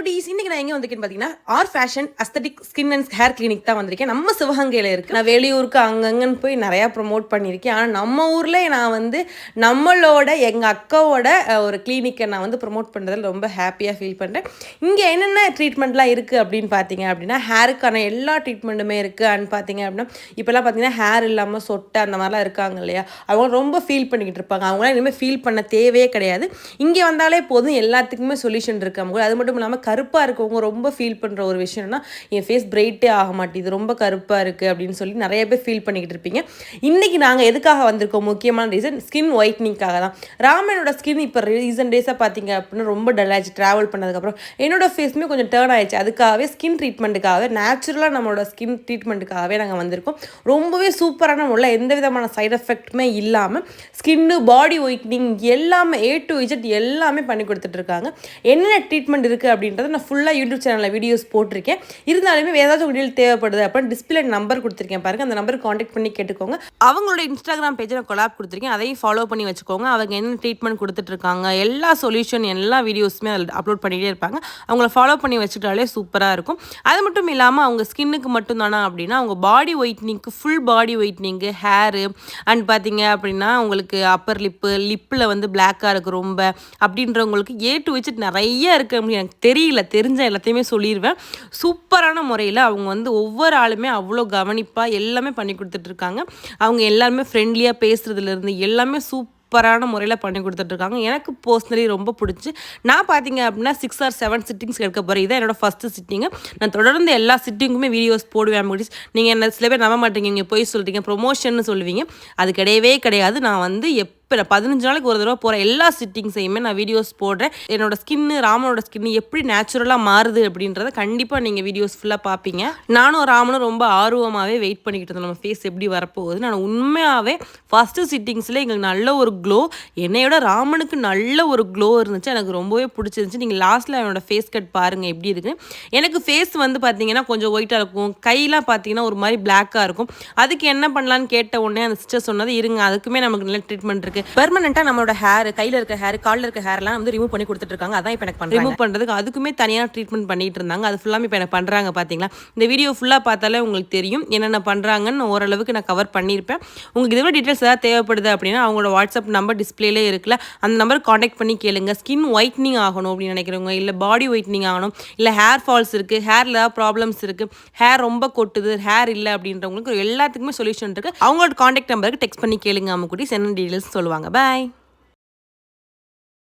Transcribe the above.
குட்டீஸ் இன்னைக்கு நான் எங்கே வந்திருக்கேன்னு பார்த்தீங்கன்னா R fashion aesthetic skin and hair clinic தான் வந்திருக்கேன். நம்ம சிவகங்கையில் இருக்கு. நான் வெளியூருக்கு அங்கங்கன்னு போய் நிறையா ப்ரொமோட் பண்ணியிருக்கேன். ஆனால் நம்ம ஊரில் நான் வந்து நம்மளோட எங்கள் அக்காவோட ஒரு கிளினிக்கை நான் வந்து ப்ரொமோட் பண்ணுறதுல ரொம்ப ஹாப்பியாக ஃபீல் பண்ணுறேன் இங்கே என்னென்ன ட்ரீட்மெண்ட்லாம் இருக்குது அப்படின்னு பார்த்தீங்க அப்படின்னா ஹேருக்கான எல்லா ட்ரீட்மெண்ட்டுமே இருக்குது அண்ட் பார்த்தீங்க அப்படின்னா இப்போல்லாம் பார்த்தீங்கன்னா ஹேர் இல்லாமல் சொட்டை அந்த மாதிரிலாம் இருக்காங்க இல்லையா? அவங்க ரொம்ப ஃபீல் பண்ணிக்கிட்டு இருப்பாங்க. அவங்களாம் இனிமேல் ஃபீல் பண்ண தேவையே கிடையாது. இங்கே வந்தாலே போதும். எல்லாத்துக்குமே சொல்யூஷன் இருக்கு. அவங்க அது மட்டும் இல்லாமல் கருப்பாக இருக்கவங்க ரொம்ப ஃபீல் பண்ணுற ஒரு விஷயம்னா என் ஃபேஸ் பிரைட்டே ஆக மாட்டேது ரொம்ப கருப்பாக இருக்குது அப்படின்னு சொல்லி நிறைய பேர் ஃபீல் பண்ணிக்கிட்டு இருப்பீங்க. இன்றைக்கி நாங்கள் எதுக்காக வந்திருக்கோம்? முக்கியமான ரீசன் ஸ்கின் ஒயிட்னிங்காக தான். ராமனோட ஸ்கின் இப்போ ரீசன் டேஸாக பார்த்தீங்க அப்படின்னா ரொம்ப டல் ஆச்சு ட்ராவல் பண்ணதுக்கப்புறம். என்னோட ஃபேஸுமே கொஞ்சம் டேர்ன் ஆயிடுச்சு. அதுக்காகவே ஸ்கின் ட்ரீட்மெண்ட்டுக்காகவே நேச்சுரலாக நம்மளோட ஸ்கின் ட்ரீட்மெண்ட்டுக்காகவே நாங்கள் வந்திருக்கோம். ரொம்பவே சூப்பரான உள்ள எந்த விதமான சைட் எஃபெக்ட்டுமே இல்லாமல் ஸ்கின்னு பாடி ஒயிட்னிங் எல்லாமே ஏ டு இஜட் எல்லாமே பண்ணி கொடுத்துட்ருக்காங்க என்னென்ன ட்ரீட்மெண்ட் இருக்குது அப்படின்றத நான் ஃபுல்லாக யூடியூப் சேனலில் வீடியோஸ் போட்டிருக்கேன். இருந்தாலுமே வேறு ஏதாச்சும் தேவைப்படுது அப்படின்னு டிஸ்பிளே நம்பர் கொடுத்துருக்கேன் பாருங்க. அந்த நம்பருக்கு காண்டாக்ட் பண்ணி கேட்டுக்கோங்க. அவங்களோட இன்ஸ்டாகிராம் பேஜில் நான் கொலாப் கொடுத்துருக்கேன். அதையும் ஃபாலோ பண்ணி வச்சுக்கோங்க. அவங்க என்ன ட்ரீட்மெண்ட் கொடுத்துட்ருக்காங்க எல்லா சொல்யூஷன் எல்லா வீடியோஸுமே அதில் அப்லோட் பண்ணிகிட்டே இருப்பாங்க. அவங்கள ஃபாலோ பண்ணி வச்சுட்டாலே சூப்பராக இருக்கும். அது மட்டும் இல்லாமல் அவங்க ஸ்கின்னுக்கு மட்டும்தானா அப்படின்னா அவங்க பாடி ஒயிட்னிங்க்கு ஃபுல் பாடி ஒயிட்னிங்கு ஹேரு அண்ட் பார்த்தீங்க அப்படின்னா உங்களுக்கு அப்பர் லிப்பு லிப்பில் வந்து பிளாக்காக இருக்குது ரொம்ப. அப்படின்றவங்களுக்கு ஏ டு வச்சுட்டு நிறைய இருக்குது அப்படின்னு எனக்கு தெரியல தெரிஞ்ச எல்லாத்தையுமே சொல்லிடுவேன் சூப்பரான முறையில் அவங்க வந்து ஒவ்வொரு ஆளுமே அவ்வளோ கவனிப்பாக எல்லாமே பண்ணி கொடுத்துட்ருக்காங்க. அவங்க எல்லாருமே ஃப்ரெண்ட்லியாக பேசுகிறதுலேருந்து எல்லாமே சூப் சூப்பரான முறையில் பண்ணி கொடுத்துட்ருக்காங்க. எனக்கு பர்சனலி ரொம்ப பிடிச்சி. நான் பார்த்தீங்க அப்படின்னா சிக்ஸ் ஆர் செவன் சிட்டிங்ஸ் எடுக்க போகிறேன் இதான் என்னோடய ஃபஸ்ட்டு சிட்டிங்கு நான் தொடர்ந்து எல்லா சிட்டிங்குமே வீடியோஸ் போடுவேன் முடிச்சு நீங்கள் என்ன சில பேர் நம்ப மாட்டீங்க. இங்கே போய் சொல்கிறீங்க ப்ரொமோஷன் சொல்லுவீங்க. அது கிடையவே கிடையாது. நான் வந்து இப்போ நான் பதினஞ்சு நாளைக்கு ஒரு தடவை போகிற எல்லா சிட்டிங்ஸையுமே நான் வீடியோஸ் போடுறேன். என்னோட ஸ்கின்னு ராமனோட ஸ்கின்னு எப்படி நேச்சுரலாக மாறுது அப்படின்றத கண்டிப்பாக நீங்கள் வீடியோஸ் ஃபுல்லாக பார்ப்பீங்க நானும் ராமனும் ரொம்ப ஆர்வமாகவே வெயிட் பண்ணிக்கிட்டு இருந்தோம். நம்ம ஃபேஸ் எப்படி வரப்போகுது நான் உண்மையாகவே ஃபஸ்ட்டு சிட்டிங்ஸில் எங்களுக்கு நல்ல ஒரு க்ளோ என்னையோட ராமனுக்கு நல்ல ஒரு க்ளோ இருந்துச்சு. எனக்கு ரொம்பவே பிடிச்சிருந்துச்சு. நீங்கள் லாஸ்ட்டில் என்னோட ஃபேஸ் கட் பாருங்கள் எப்படி இருக்கு. எனக்கு ஃபேஸ் வந்து பார்த்தீங்கன்னா கொஞ்சம் ஒயிட்டாக இருக்கும். கையெல்லாம் பார்த்தீங்கன்னா ஒரு மாதிரி பிளாக்காக இருக்கும். அதுக்கு என்ன பண்ணலான்னு கேட்ட உடனே அந்த சிஸ்டர் சொன்னது இருங்க அதுக்குமே நமக்கு நல்ல ட்ரீட்மெண்ட் இருக்குது பெர்மனெண்ட்டாக நம்மளோட ஹேர் கையில் இருக்க ஹேர் காலில் இருக்க ஹேர்லாம் வந்து ரிமூவ் பண்ணி கொடுத்துட்ருக்காங்க அதான் இப்போ எனக்கு ரிமூவ் பண்ணுறதுக்கு அதுக்குமே தனியாக ட்ரீட்மெண்ட் பண்ணிட்டு இருந்தாங்க. அது ஃபுல்லாமே இப்போ எனக்கு பண்ணுறாங்க பாத்தீங்களா? இந்த வீடியோ ஃபுல்லாக பார்த்தாலே உங்களுக்கு தெரியும் என்னென்ன பண்ணுறாங்கன்னு ஓரளவுக்கு நான் கவர் பண்ணியிருப்பேன். உங்களுக்கு இதோட டீட்டெயில்ஸ் ஏதாவது தேவைப்படுது அப்படின்னா அவங்களோட வாட்ஸ்அப் நம்பர் டிஸ்பிளேலே இருக்குல்ல அந்த நம்பர் காண்டாக்ட் பண்ணி கேளுங்க. ஸ்கின் ஒயிட்னிங் ஆகணும் அப்படின்னு நினைக்கிறவங்க இல்லை பாடி ஒயிட்னிங் ஆகணும் இல்லை ஹேர் ஃபால்ஸ் இருக்குது ஹேரில் ஏதாவது ப்ராப்ளம்ஸ் இருக்குது ஹேர் ரொம்ப கொட்டுது ஹேர் இல்லை அப்படின்றவங்களுக்கு எல்லாத்துக்குமே சொல்யூஷன் இருக்குது அவங்களோட காண்டாக்ட் நம்பருக்கு டெக்ஸ்ட் பண்ணி கேளுங்க அவங்க கூட என்ன டீட்டெயில்ஸ் சொல்லுவாங்க. பாய்